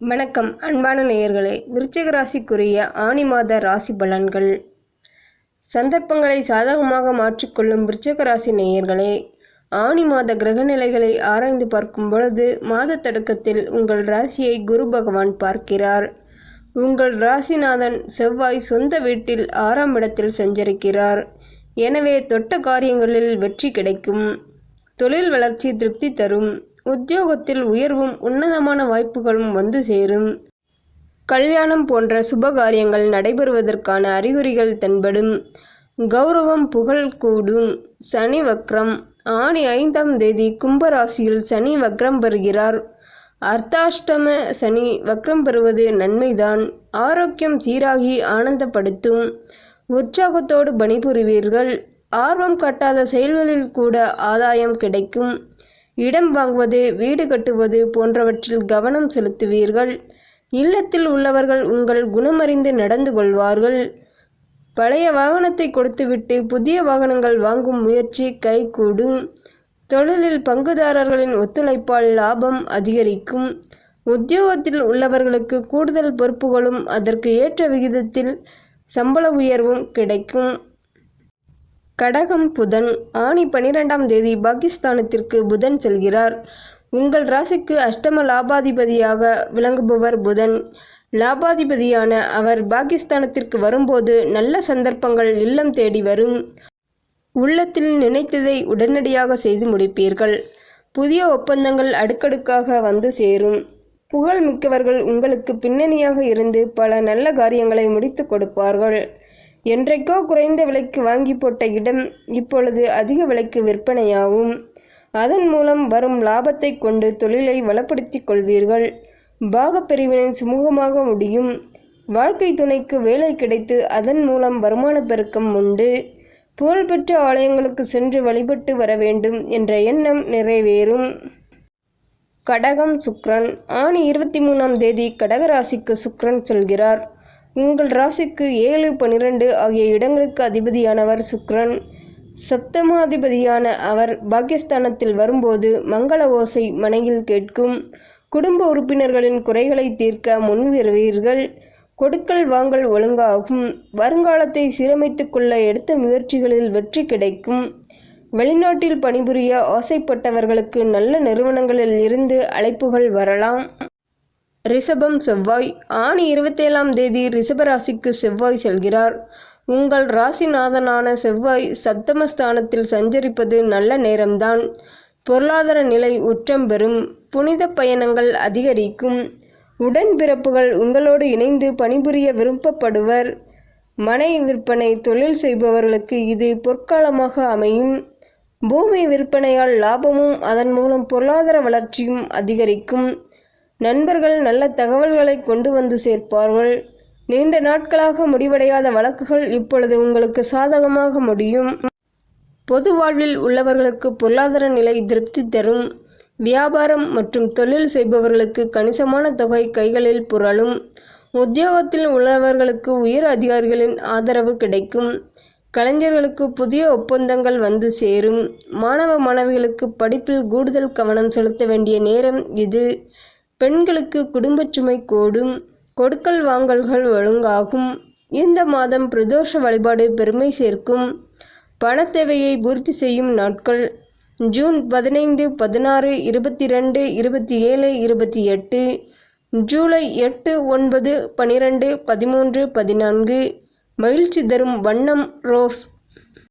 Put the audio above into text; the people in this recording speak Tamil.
வணக்கம் அன்பான நேயர்களே. விருச்சிக ராசிக்குரிய ஆனி மாத ராசி பலன்கள். சந்தர்ப்பங்களை சாதகமாக மாற்றிக்கொள்ளும் விருச்சிக ராசி நேயர்களே ஆனி மாத கிரக நிலைகளை ஆராய்ந்து பார்க்கும் பொழுது மாத தொடக்கத்தில் உங்கள் ராசியை குரு பகவான் பார்க்கிறார். உங்கள் ராசிநாதன் செவ்வாய் சொந்த வீட்டில் ஆறாம் இடத்தில் சஞ்சரிக்கிறார். எனவே தொட்ட காரியங்களில் வெற்றி கிடைக்கும். தொழில் வளர்ச்சி திருப்தி தரும். உத்தியோகத்தில் உயர்வும் உன்னதமான வாய்ப்புகளும் வந்து சேரும். கல்யாணம் போன்ற சுபகாரியங்கள் நடைபெறுவதற்கான அறிகுறிகள் தென்படும். கௌரவம் புகழ் கூடும் சனி வக்ரம். ஆணி ஐந்தாம் தேதி கும்பராசியில் சனி வக்ரம் பெறுகிறார். அர்த்தாஷ்டம சனி வக்ரம் பெறுவது நன்மைதான். ஆரோக்கியம் சீராகி ஆனந்தப்படுத்தும். உற்சாகத்தோடு பணிபுரிவீர்கள். ஆர்வம் காட்டாத செயல்களில் கூட ஆதாயம் கிடைக்கும். இடம் வாங்குவது வீடு கட்டுவது போன்றவற்றில் கவனம் செலுத்துவீர்கள். இல்லத்தில் உள்ளவர்கள் உங்கள் குணமறிந்து நடந்து கொள்வார்கள். பழைய வாகனத்தை கொடுத்துவிட்டு புதிய வாகனங்கள் வாங்கும் முயற்சி கைகூடும். தொழிலில் பங்குதாரர்களின் ஒத்துழைப்பால் லாபம் அதிகரிக்கும். உத்தியோகத்தில் உள்ளவர்களுக்கு கூடுதல் பொறுப்புகளும் அதற்கு ஏற்ற விகிதத்தில் சம்பள உயர்வும் கிடைக்கும். கடகம் புதன் ஆணி பனிரெண்டாம் தேதி பாகிஸ்தானத்திற்கு புதன் செல்கிறார். உங்கள் ராசிக்கு அஷ்டம லாபாதிபதியாக விளங்குபவர் புதன். லாபாதிபதியான அவர் பாகிஸ்தானத்திற்கு வரும்போது நல்ல சந்தர்ப்பங்கள் இல்லம் தேடி வரும். உள்ளத்தில் நினைத்ததை உடனடியாக செய்து முடிப்பீர்கள். புதிய ஒப்பந்தங்கள் அடுக்கடுக்காக வந்து சேரும். புகழ் மிக்கவர்கள் உங்களுக்கு பின்னணியாக இருந்து பல நல்ல காரியங்களை முடித்து கொடுப்பார்கள். என்றைக்கோ குறைந்த விலைக்கு வாங்கி போட்ட இடம் இப்பொழுது அதிக விலைக்கு விற்பனையாகும். அதன் மூலம் வரும் லாபத்தை கொண்டு தொழிலை வளப்படுத்திக் கொள்வீர்கள். பாகப்பிரிவினை சுமூகமாக முடியும். வாழ்க்கை துணைக்கு வேலை கிடைத்து அதன் மூலம் வருமான பெருக்கம் உண்டு. புகழ்பெற்ற ஆலயங்களுக்கு சென்று வழிபட்டு வர வேண்டும் என்ற எண்ணம் நிறைவேறும். கடகம் சுக்ரன் ஆணி இருபத்தி மூணாம் தேதி கடகராசிக்கு சுக்ரன் செல்கிறார். உங்கள் ராசிக்கு ஏழு பன்னிரெண்டு ஆகிய இடங்களுக்கு அதிபதியானவர் சுக்ரன். சப்தமாதிபதியான அவர் பாகிஸ்தானத்தில் வரும்போது மங்கள ஓசை மனையில் கேட்கும். குடும்ப உறுப்பினர்களின் குறைகளை தீர்க்க முன்வருவீர்கள் கொடுக்கல் வாங்கல் ஒழுங்காகும். வருங்காலத்தை சீரமைத்து கொள்ள எடுத்த முயற்சிகளில் வெற்றி கிடைக்கும். வெளிநாட்டில் பணிபுரிய ஆசைப்பட்டவர்களுக்கு நல்ல நிறுவனங்களில் இருந்து அழைப்புகள் வரலாம். ரிஷபம் செவ்வாய் ஆணி இருபத்தேழாம் தேதி ரிஷபராசிக்கு செவ்வாய் செல்கிறார். உங்கள் ராசிநாதனான செவ்வாய் சப்தமஸ்தானத்தில் சஞ்சரிப்பது நல்ல நேரம்தான். பொருளாதார நிலை உச்சம் பெறும். புனித பயணங்கள் அதிகரிக்கும். உடன்பிறப்புகள் உங்களோடு இணைந்து பணிபுரிய விரும்பப்படுவர் மனை விற்பனை தொழில் செய்பவர்களுக்கு இது பொற்காலமாக அமையும். பூமி விற்பனையால் லாபமும் அதன் மூலம் பொருளாதார வளர்ச்சியும் அதிகரிக்கும். நண்பர்கள் நல்ல தகவல்களை கொண்டு வந்து சேர்ப்பார்கள். நீண்ட நாட்களாக முடிவடையாத வழக்குகள் இப்பொழுது உங்களுக்கு சாதகமாக முடியும். பொது வாழ்வில் உள்ளவர்களுக்கு பொருளாதார நிலை திருப்தி தரும். வியாபாரம் மற்றும் தொழில் செய்பவர்களுக்கு கணிசமான தொகை கைகளில் புரளும். உத்தியோகத்தில் உள்ளவர்களுக்கு உயர் அதிகாரிகளின் ஆதரவு கிடைக்கும். கலைஞர்களுக்கு புதிய ஒப்பந்தங்கள் வந்து சேரும். மாணவ மாணவிகளுக்கு படிப்பில் கூடுதல் கவனம் செலுத்த வேண்டிய நேரம் இது. பெண்களுக்கு குடும்பச் சுமை கூடும் கொடுக்கல் வாங்கல்கள் ஒழுங்காகும். இந்த மாதம் பிரதோஷ வழிபாடு பெருமை சேர்க்கும். பணத்தேவையை பூர்த்தி செய்யும் நாட்கள். ஜூன் பதினைந்து பதினாறு இருபத்தி ரெண்டு இருபத்தி ஏழு இருபத்தி எட்டு ஜூலை எட்டு ஒன்பது பனிரெண்டு பதிமூன்று பதினான்கு. மகிழ்ச்சி தரும் வண்ணம் ரோஸ்.